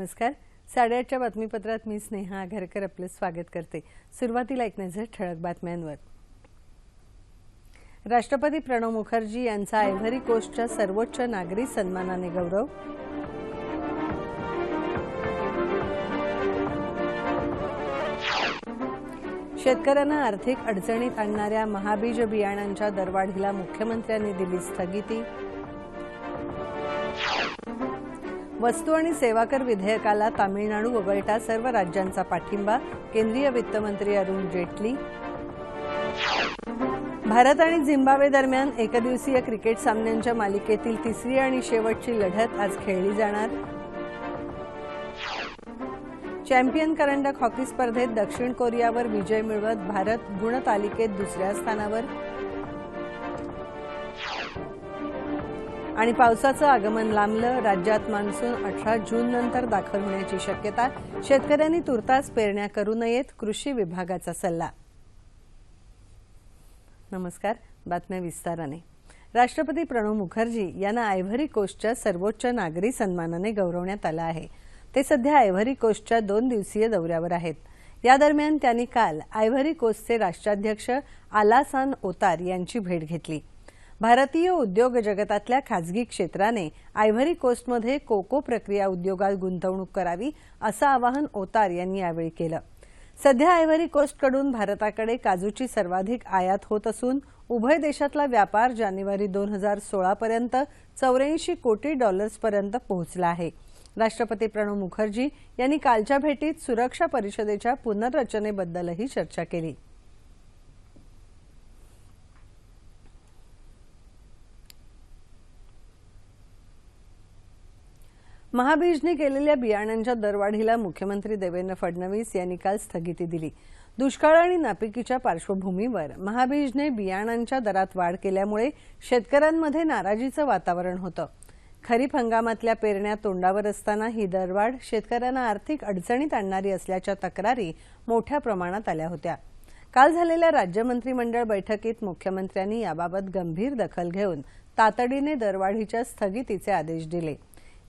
नमस्कार. साडेआठच्या बातमीपत्रात मी स्नेहा आघारकर आपलं स्वागत करते. सुरुवातीला एक नजर ठळक बातम्यांवर. राष्ट्रपती प्रणव मुखर्जी यांचा आयव्हरी कोस्टच्या सर्वोच्च नागरी सन्मानाने गौरव. शेतकऱ्यांना आर्थिक अडचणीत आणणाऱ्या महाबीज बियाणांच्या दरवाढीला मुख्यमंत्र्यांनी दिली स्थगिती. वस्तू आणि सेवा कर विधेयकाला तामिळनाडू वगळता सर्व राज्यांचा पाठिंबा केंद्रीय वित्तमंत्री अरुण जेटली. भारत आणि झिम्बाब्वे दरम्यान एकदिवसीय क्रिकेट सामन्यांच्या मालिकेतील तिसरी आणि शेवटची लढत आज खेळली जाणार. चॅम्पियन करंडक हॉकी स्पर्धेत दक्षिण कोरियावर विजय मिळवत भारत गुणतालिकेत दुसऱ्या स्थानावर. आणि पावसाचं आगमन लांबलं राज्यात मान्सून अठरा जून नंतर दाखल होण्याची शक्यता शेतकऱ्यांनी तुर्तास पेरण्या करू नयेत कृषी विभागाचा सल्ला. नमस्कार बातम्या विस्ताराने. राष्ट्रपती प्रणव मुखर्जी यांना आयव्हरी कोस्टच्या सर्वोच्च नागरी सन्मानाने गौरवण्यात आलं आहे. ते सध्या आयव्हरी कोस्टच्या दोन दिवसीय दौऱ्यावर आहेत. या दरम्यान त्यांनी काल आयव्हरी कोस्टचे राष्ट्राध्यक्ष आलासान ओतार यांची भेट घेतली. भारतीय उद्योग जगतातल्या खाजगी क्षेत्राने आयव्हरी कोस्टमध्ये कोको प्रक्रिया उद्योगात गुंतवणूक करावी असं आवाहन ओतार यांनी यावेळी केलं. सध्या आयव्हरी कोस्टकडून भारताकडे काजूची सर्वाधिक आयात होत असून उभय देशातला व्यापार जानेवारी दोन हजार सोळापर्यंत चौऱ्याऐंशी कोटी डॉलर्सपर्यंत पोहोचला आहे. राष्ट्रपती प्रणव मुखर्जी यांनी कालच्या भेटीत सुरक्षा परिषदेच्या पुनर्रचनेबद्दलही चर्चा केली. महाबीजने केलेल्या बियाण्यांच्या दरवाढीला मुख्यमंत्री देवेंद्र फडणवीस यांनी काल स्थगिती दिली. दुष्काळ आणि नापिकीच्या पार्श्वभूमीवर महाबीजने बियाणांच्या दरात वाढ केल्यामुळे शेतकऱ्यांमध्ये नाराजीचं वातावरण होतं. खरीप हंगामातल्या पेरण्या तोंडावर असताना ही दरवाढ शेतकऱ्यांना आर्थिक अडचणीत आणणारी असल्याच्या तक्रारी मोठ्या प्रमाणात आल्या होत्या. काल झालेल्या राज्य मंत्रिमंडळ बैठकीत मुख्यमंत्र्यांनी याबाबत गंभीर दखल घेऊन तातडीने दरवाढीच्या स्थगितीचे आदेश दिले.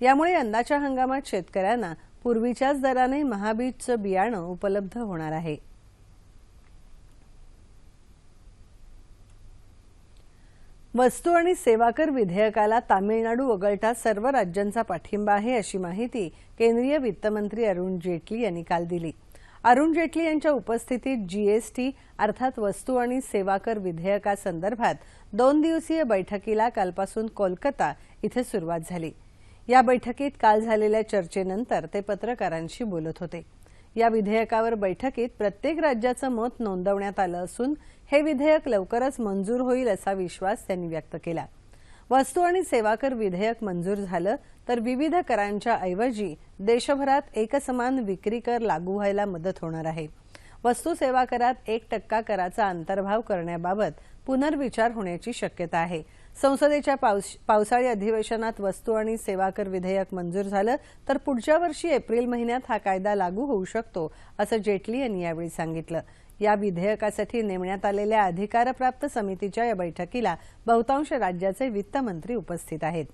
यामुळे यंदाच्या हंगामात शेतकऱ्यांना पूर्वीच्याच दराने महाबीजचं बियाणं उपलब्ध होणार आहे. वस्तू आणि सेवा कर विधेयकाला तामिळनाडू वगळता सर्व राज्यांचा पाठिंबा आहे अशी माहिती केंद्रीय वित्तमंत्री अरुण जेटली यांनी काल दिली. अरुण जेटली यांच्या उपस्थितीत जीएसटी अर्थात वस्तू आणि सेवा कर विधेयकासंदर्भात दोन दिवसीय बैठकीला कालपासून कोलकाता इथे सुरुवात झाली. या बैठकीत काल झालेल्या चर्चेनंतर ते पत्रकारांशी बोलत होते. या विधेयकावर बैठकीत प्रत्येक राज्याचं मत नोंदवण्यात आलं असून हे विधेयक लवकरच मंजूर होईल असा विश्वास त्यांनी व्यक्त केला. वस्तू आणि सेवा कर विधेयक मंजूर झालं तर विविध करांच्या ऐवजी देशभरात एकसमान विक्री कर लागू व्हायला मदत होणार आहे. वस्तू सेवा करात एक टक्का कराचा अंतर्भाव करण्याबाबत पुनर्विचार होण्याची शक्यता आहे. संसदेच्या पावस पावसाळी अधिवेशनात वस्तू आणि सेवा कर विधेयक मंजूर झालं तर पुढच्या वर्षी एप्रिल महिन्यात हा कायदा लागू होऊ शकतो असं जेटली यांनी यावेळी सांगितलं. या विधेयकासाठी नेमण्यात आलेल्या अधिकारप्राप्त समितीच्या या बैठकीला बहुतांश राज्याचे वित्तमंत्री उपस्थित आहेत.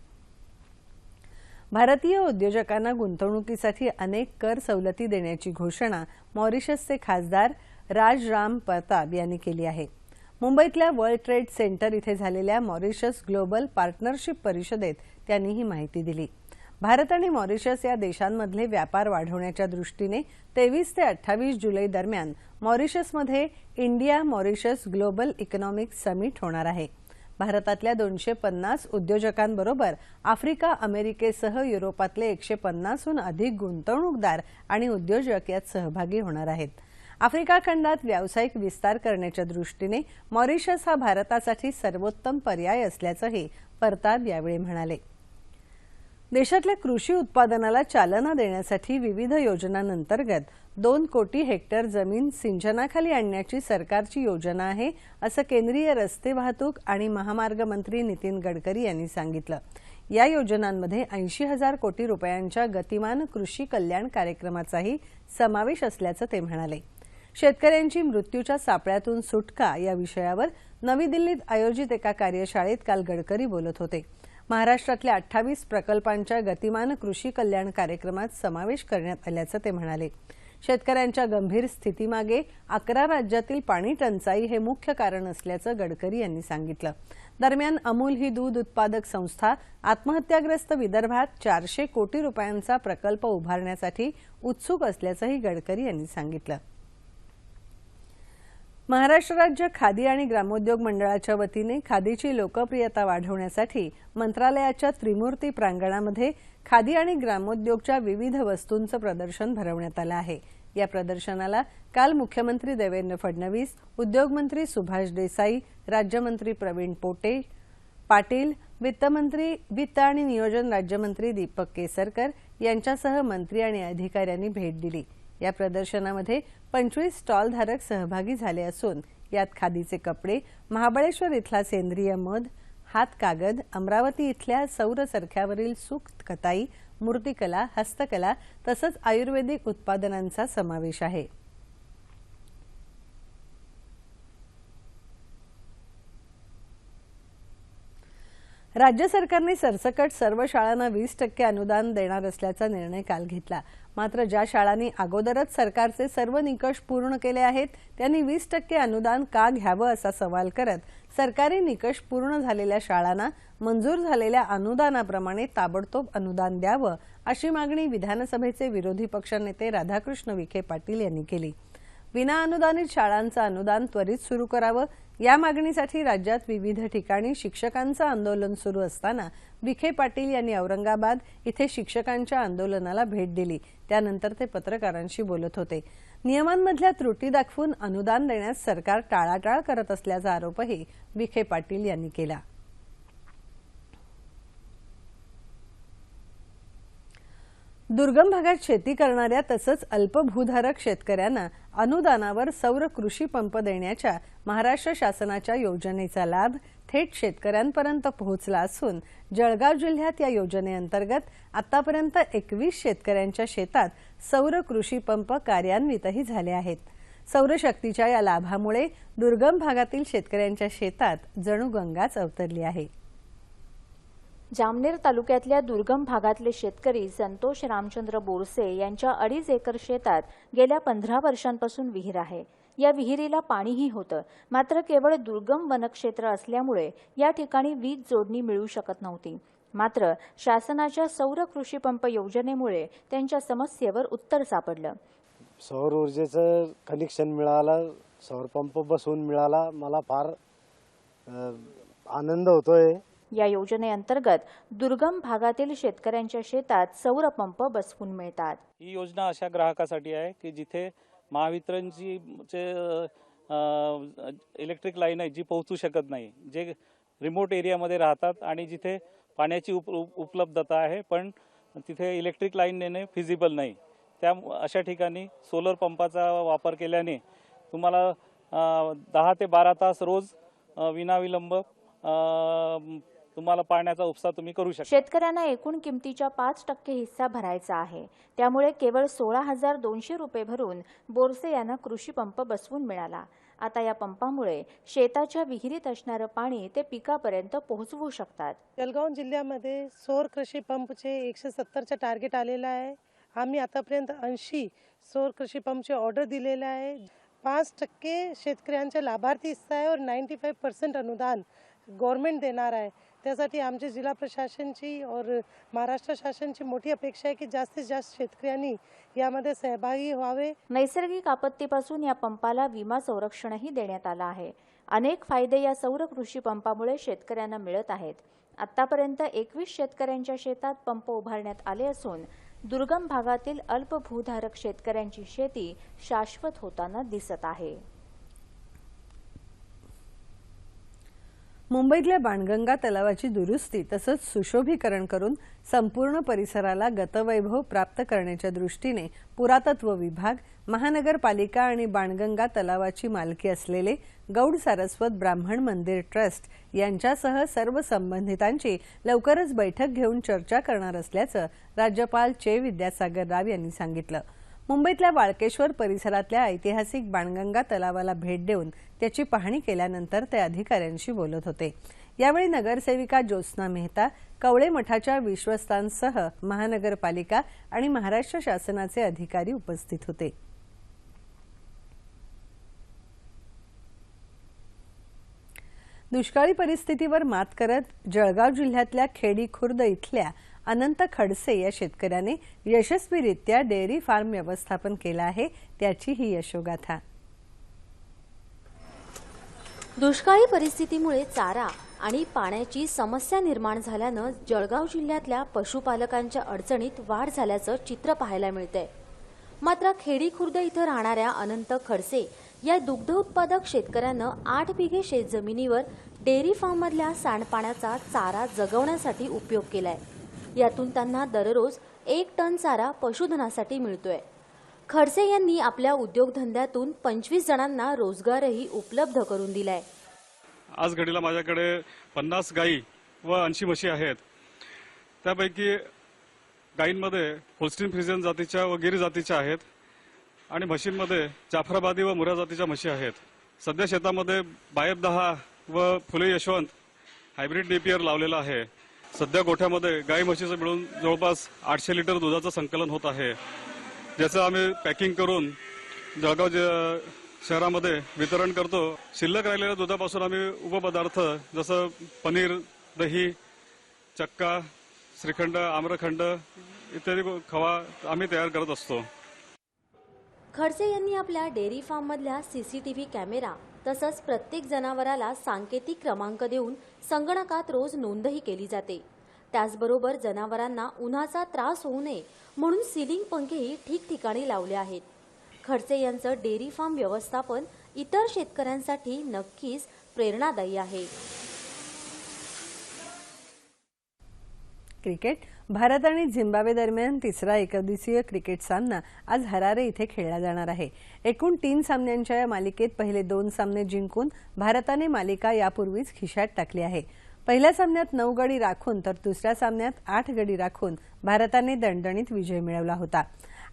भारतीय उद्योजकांना गुंतवणुकीसाठी अनेक कर सवलती देण्याची घोषणा मॉरिशसचे खासदार राज राम प्रताप यांनी केली आहे. मुंबईतल्या वर्ल्ड ट्रेड सेंटर इथे झालेल्या मॉरिशस ग्लोबल पार्टनरशिप परिषदेत त्यांनी ही माहिती दिली. भारत आणि मॉरिशस या देशांमधले व्यापार वाढवण्याच्या दृष्टीने तेवीस ते अठ्ठावीस जुलै दरम्यान मॉरिशसमध्ये India Mauritius global economic summit होणार आहे. भारतातल्या दोनशे पन्नास उद्योजकांबरोबर आफ्रिका अमेरिकेसह युरोपातले एकशे पन्नासहून अधिक गुंतवणूकदार आणि उद्योजक यात सहभागी होणार आहेत. आफ्रिका खंडात व्यावसायिक विस्तार करण्याच्या दृष्टीने मॉरिशस हा भारतासाठी सर्वोत्तम पर्याय असल्याचंही परताप यावेळी म्हणाले. देशातल्या कृषी उत्पादनाला चालना देण्यासाठी विविध योजनांअंतर्गत दोन कोटी हेक्टर जमीन सिंचनाखाली आणण्याची सरकारची योजना आहे असं केंद्रीय रस्ते वाहतूक आणि महामार्ग मंत्री नितीन गडकरी यांनी सांगितलं. या योजनांमध्ये ऐंशी हजार कोटी रुपयांच्या गतिमान कृषी कल्याण कार्यक्रमाचाही समावेश असल्याचं ते म्हणाले. शेतकऱ्यांची मृत्यूच्या सापळ्यातून सुटका या विषयावर नवी दिल्लीत आयोजित एका कार्यशाळेत काल गडकरी बोलत होते. महाराष्ट्रातल्या अठ्ठावीस प्रकल्पांच्या गतिमान कृषी कल्याण कार्यक्रमात समावेश करण्यात आल्याचं ते म्हणाले. शेतकऱ्यांच्या गंभीर स्थितीमागे अकरा राज्यातील पाणी टंचाई हे मुख्य कारण असल्याचं गडकरी यांनी सांगितलं. दरम्यान अमूल ही दूध उत्पादक संस्था आत्महत्याग्रस्त विदर्भात चारशे कोटी रुपयांचा प्रकल्प उभारण्यासाठी उत्सुक असल्याचंही गडकरी यांनी सांगितलं. महाराष्ट्र राज्य खादी आणि ग्रामोद्योग मंडळाच्या वतीने खादीची लोकप्रियता वाढवण्यासाठी मंत्रालयाच्या त्रिमूर्ती प्रांगणामध्ये खादी आणि ग्रामोद्योगच्या विविध वस्तूंचं प्रदर्शन भरवण्यात आलं आहे. या प्रदर्शनाला काल मुख्यमंत्री देवेंद्र फडणवीस उद्योगमंत्री सुभाष देसाई राज्यमंत्री प्रवीण पोटे पाटील वित्तमंत्री वित्त आणि नियोजन राज्यमंत्री दीपक केसरकर यांच्यासह मंत्री आणि अधिकाऱ्यांनी भेट दिली. या प्रदर्शनामध्ये पंचवीस स्टॉलधारक सहभागी झाले असून यात खादीचे कपडे महाबळेश्वर इथला सेंद्रिय मध हात कागद अमरावती इथल्या सौर सरख्यावरील सुख कताई मूर्तिकला हस्तकला तसंच आयुर्वेदिक उत्पादनांचा समावेश आहे. राज्य सरकारने सरसकट सर्व शाळांना वीस टक्के अनुदान देणार असल्याचा निर्णय काल घेतला. मात्र ज्या शाळांनी अगोदरच सरकारचे सर्व निकष पूर्ण केले आहेत त्यांनी वीस टक्के अनुदान का घ्यावं असा सवाल करत सरकारी निकष पूर्ण झालेल्या शाळांना मंजूर झालेल्या अनुदानाप्रमाणे ताबडतोब अनुदान द्यावं अशी मागणी विधानसभेचे विरोधी पक्षनेते राधाकृष्ण विखे पाटील यांनी केली. विना अनुदानित शाळांचं अनुदान त्वरित सुरू करावं. या मागणीसाठी राज्यात विविध ठिकाणी शिक्षकांचं आंदोलन सुरू असताना विखे पाटील यांनी औरंगाबाद इथे शिक्षकांच्या आंदोलनाला भेट दिली. त्यानंतर ते पत्रकारांशी बोलत होते. नियमांमधल्या त्रुटी दाखवून अनुदान देण्यास सरकार टाळाटाळ करत असल्याचा आरोपही विखे पाटील यांनी केला. दुर्गम भागात शेती करणाऱ्या तसंच अल्पभूधारक शेतकऱ्यांना अनुदानावर सौर कृषी पंप देण्याच्या महाराष्ट्र शासनाच्या योजनेचा लाभ थेट शेतकऱ्यांपर्यंत पोहोचला असून जळगाव जिल्ह्यात या योजनेअंतर्गत आतापर्यंत एकवीस शेतकऱ्यांच्या शेतात सौर कृषी पंप कार्यान्वितही झाले आहेत. सौरशक्तीच्या या लाभामुळे दुर्गम भागातील शेतकऱ्यांच्या शेतात जणू गंगाच अवतरली आहे. जामनेर तालुक्यातल्या दुर्गम भागातले शेतकरी संतोष रामचंद्र बोरसे यांच्या अडीच एकर शेतात गेल्या पंधरा वर्षांपासून विहीर आहे. या विहिरीला पाणीही होतं. मात्र केवळ दुर्गम वनक्षेत्र असल्यामुळे या ठिकाणी वीज जोडणी मिळू शकत नव्हती. मात्र शासनाच्या सौर कृषी पंप योजनेमुळे त्यांच्या समस्येवर उत्तर सापडलं. सौर ऊर्जेचं कनेक्शन मिळालं सौर पंप बसवून मिळाला. मला फार आनंद होतोय. या योजनेअंतर्गत दुर्गम भागातील शेतकऱ्यांच्या शेतात सौर पंप बसवून मिळतात. ही योजना अशा ग्राहकासाठी आहे की जिथे महावितरणची इलेक्ट्रिक लाईन आहे जी पोहोचू शकत नाही जे रिमोट एरियामध्ये राहतात आणि जिथे पाण्याची उप उपलब्धता आहे पण तिथे इलेक्ट्रिक लाईन नेणे फिजिबल नाही. त्या अशा ठिकाणी सोलर पंपाचा वापर केल्याने तुम्हाला दहा ते बारा तास रोज विनाविलंब तुम्हाला पाण्याचा उपसा तुम्ही करू शकता. शेतकऱ्यांना एकूण किमतीच्या पाच टक्के हिस्सा भरायचा आहे. त्यामुळे केवळ सोळा हजार दोनशे रुपये भरून बोरसे यांना कृषी पंप बसवून मिळाला. आता या पंपामुळे शेताच्या विहिरीत असणारं पाणी ते पिकापर्यंत पोहोचवू शकतात. जळगाव जिल्ह्यामध्ये सौर कृषी पंपचे एकशे सत्तरचं टार्गेट आलेलं आहे. आम्ही आतापर्यंत ऐंशी सौर कृषी पंपचे ऑर्डर दिलेलं आहे. पाच टक्के शेतकऱ्यांचे लाभार्थी हिस्सा आहे और नाईंटी फाईव्ह पर्सेंट अनुदान गव्हर्नमेंट देणार आहे. त्यासाठी आमची जिल्हा प्रशासनची और महाराष्ट्र शासनची मोठी अपेक्षा आहे की जास्तीत जास्त शेतकऱ्यांनी यामध्ये सहभागी व्हावे. नैसर्गिक आपत्तीपासून या पंपाला विमा संरक्षणही देण्यात आलं आहे. अनेक फायदे या सौर कृषी पंपामुळे शेतकऱ्यांना मिळत आहेत. आतापर्यंत एकवीस शेतकऱ्यांच्या शेतात पंप उभारण्यात आले असून दुर्गम भागातील अल्पभूधारक शेतकऱ्यांची शेती शाश्वत होताना दिसत आहे. मुंबईतल्या बाणगंगा तलावाची दुरुस्ती तसंच सुशोभीकरण करून संपूर्ण परिसराला गतवैभव प्राप्त करण्याच्या दृष्टीने पुरातत्व विभाग महानगरपालिका आणि बाणगंगा तलावाची मालकी असलेले गौड सारस्वत ब्राह्मण मंदिर ट्रस्ट यांच्यासह सर्व संबंधितांची लवकरच बैठक घेऊन चर्चा करणार असल्याचं राज्यपाल चे विद्यासागर राव यांनी सांगितलं. मुंबईतल्या वाळकेश्वर परिसरातल्या ऐतिहासिक बाणगंगा तलावाला भेट देऊन त्याची पाहणी केल्यानंतर ते अधिकाऱ्यांशी बोलत होते. यावेळी नगरसेविका ज्योत्स्ना मेहता कवळे मठाच्या विश्वस्तांसह महानगरपालिका आणि महाराष्ट्र शासनाचे अधिकारी उपस्थित होते. दुष्काळी परिस्थितीवर मात करत जळगाव जिल्ह्यातल्या खेडी खुर्द इथल्या अनंत खडसे या शेतकऱ्याने यशस्वीरित्या डेअरी फार्म व्यवस्थापन केलं आहे त्याची ही यशोगाथा. दुष्काळी परिस्थितीमुळे चारा आणि पाण्याची समस्या निर्माण झाल्यानं जळगाव जिल्ह्यातल्या पशुपालकांच्या अडचणीत वाढ झाल्याचं चित्र पाहायला मिळतंय. मात्र खेडी खुर्द इथं राहणाऱ्या अनंत खडसे या दुग्ध उत्पादक शेतकऱ्यानं आठ बिघे शेतजमिनीवर डेअरी फार्ममधल्या सांडपाण्याचा चारा जगवण्यासाठी उपयोग केलाय. यातून त्यांना दररोज एक टन चारा पशुधनासाठी मिळतोय. खडसे यांनी आपल्या उद्योगधंद्यातून पंचवीस जणांना रोजगारही उपलब्ध करून दिलाय. आज घडीला माझ्याकडे पन्नास गायी व ऐंशी म्हशी आहेत. त्यापैकी गायींमध्ये होल्स्टीन फ्रिजन जातीच्या व गिरी जातीच्या आहेत आणि म्हशींमध्ये जाफराबादी व मुरा जातीच्या म्हशी आहेत. सध्या शेतामध्ये बायब दहा व फुले यशवंत हायब्रिड नेपियर लावलेला आहे. सध्या गोठ्यामध्ये गाई म्हशीचं मिळून जवळपास आठशे लिटर दुधाचं संकलन होत आहे. ज्याचं आम्ही पॅकिंग करून जळगाव शहरामध्ये वितरण करतो. शिल्लक राहिलेल्या दुधापासून आम्ही उपपदार्थ जसं पनीर दही चक्का श्रीखंड आम्रखंड इत्यादी खवा आम्ही तयार करत असतो. खडसे यांनी आपल्या डेअरी फार्ममधल्या सीसीटीव्ही कॅमेरा तसंच प्रत्येक जनावराला सांकेतिक क्रमांक देऊन संगणकात रोज नोंदही केली जाते. त्याचबरोबर जनावरांना उन्हाचा त्रास होऊ नये म्हणून सिलिंग पंखेही ठिकठिकाणी लावले आहेत. खडसे यांचं डेअरी फार्म व्यवस्थापन इतर शेतकऱ्यांसाठी नक्कीच प्रेरणादायी आहे. क्रिकेट भारत आणि झिम्बाब्वे दरम्यान तिसरा एकदिवसीय क्रिकेट सामना आज हरारे इथे खेळला जाणार आहे. एकूण तीन सामन्यांच्या या मालिकेत पहिले दोन सामने जिंकून भारताने मालिका यापूर्वीच खिशात टाकली आहे. पहिल्या सामन्यात नऊ गडी राखून तर दुसऱ्या सामन्यात आठ गडी राखून भारताने दणदणीत विजय मिळवला होता.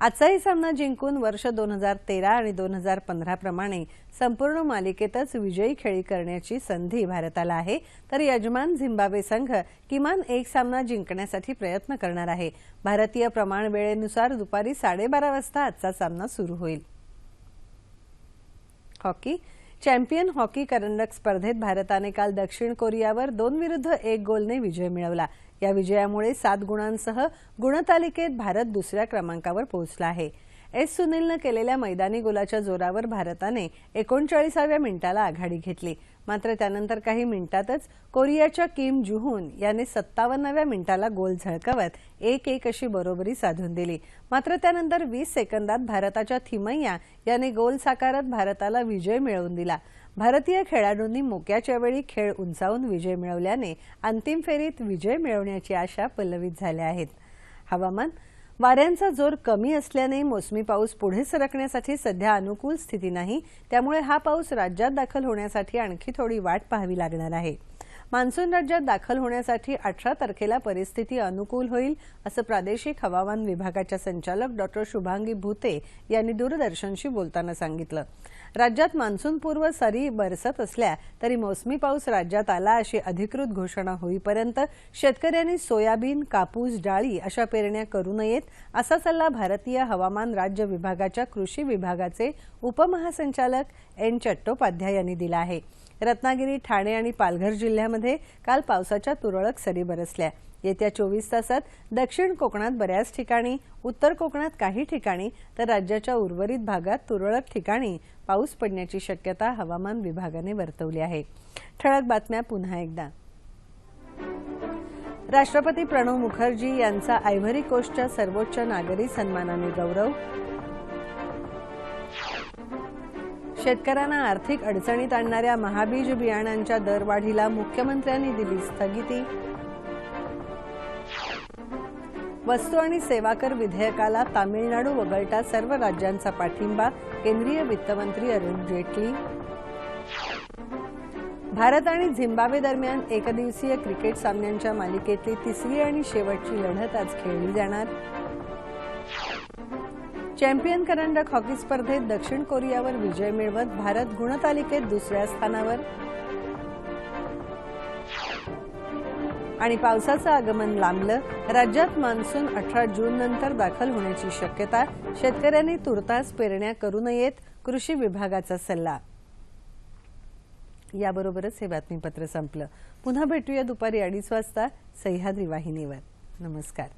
आजचाही सामना जिंकून वर्ष दोन हजार तेरा आणि दोन हजार पंधराप्रमाणे संपूर्ण मालिकेतच विजयी खेळी करण्याची संधी भारताला आहे. तर यजमान झिम्बाब्वे संघ किमान एक सामना जिंकण्यासाठी प्रयत्न करणार आहे. भारतीय प्रमाण वेळेनुसार दुपारी साडेबारा वाजता आजचा सामना सुरू होईल. हॉकी चॅम्पियन हॉकी करंडक स्पर्धेत भारताने काल दक्षिण कोरियावर दोन विरुद्ध एक गोलने विजय मिळवला. या विजयामुळे सात गुणांसह गुणतालिकेत भारत दुसऱ्या क्रमांकावर पोहोचला आहे. एस सुनीलनं केलेल्या मैदानी गोलाच्या जोरावर भारताने एकोणचाळीसाव्या मिनिटाला आघाडी घेतली. मात्र त्यानंतर काही मिनिटातच कोरियाच्या किम जुहून याने सत्तावन्नाव्या मिनिटाला गोल झळकवत एक एक अशी बरोबरी साधून दिली. मात्र त्यानंतर वीस सेकंदात भारताच्या थिमय्या याने गोल साकारत भारताला विजय मिळवून दिला. भारतीय खेळाडूंनी मोक्याच्या वेळी खेळ उंचावून विजय मिळवल्याने अंतिम फेरीत विजय मिळवण्याची आशा पल्लवित झाल्या आहेत. हवामान वाऱ्यांचा जोर कमी असल्याने मोसमी पाऊस पुढे सरकण्यासाठी सध्या अनुकूल स्थिती नाही. त्यामुळे हा पाऊस राज्यात दाखल होण्यासाठी आणखी थोडी वाट पाहावी लागणार आहे. मान्सून राज्यात दाखल होण्यासाठी अठरा तारखेला परिस्थिती अनुकूल होईल असं प्रादेशिक हवामान विभागाच्या संचालक डॉक्टर शुभांगी भुते यांनी दूरदर्शनशी बोलताना सांगितलं. राज्यात मान्सूनपूर्व सरी बरसत असल्या तरी मोसमी पाऊस राज्यात आला अशी अधिकृत घोषणा होईपर्यंत शेतकऱ्यांनी सोयाबीन कापूस डाळी अशा पेरण्या करू नयेत असा सल्ला भारतीय हवामान राज्य विभागाच्या कृषी विभागाचे उपमहासंचालक एन चट्टोपाध्याय यांनी दिला आहे. रत्नागिरी ठाणे आणि पालघर जिल्ह्यामध्ये काल पावसाच्या तुरळक सरी बरसल्या. येत्या चोवीस तासात दक्षिण कोकणात बऱ्याच ठिकाणी उत्तर कोकणात काही ठिकाणी तर राज्याच्या उर्वरित भागात तुरळक ठिकाणी पाऊस पडण्याची शक्यता हवामान विभागाने वर्तवली आहे. ठळक बातम्या पुन्हा एकदा. राष्ट्रपती प्रणव मुखर्जी यांचा आयव्हरी कोस्टच्या सर्वोच्च नागरी सन्मानाने गौरव. शेतकऱ्यांना आर्थिक अडचणीत आणणाऱ्या महाबीज बियाणांच्या दरवाढीला मुख्यमंत्र्यांनी दिली स्थगिती. वस्तू आणि सेवा कर विधेयकाला तामिळनाडू वगळता सर्व राज्यांचा पाठिंबा केंद्रीय वित्तमंत्री अरुण जेटली. भारत आणि झिम्बाब्वे दरम्यान एकदिवसीय क्रिकेट सामन्यांच्या मालिकेतली तिसरी आणि शेवटची लढत आज खेळली जाणार. चॅम्पियन करंडक हॉकी स्पर्धेत दक्षिण कोरियावर विजय मिळवत भारत गुणतालिकेत दुसऱ्या स्थानावर. आणि पावसाचं आगमन लांबलं. राज्यात मान्सून अठरा जून नंतर दाखल होण्याची शक्यता शेतकऱ्यांनी तुर्तास पेरण्या करू नयेत कृषी विभागाचा सल्ला. याबरोबरच हे बातमीपत्र संपलं. पुन्हा भेटूया दुपारी अडीच वाजता सह्याद्री वाहिनीवर. नमस्कार.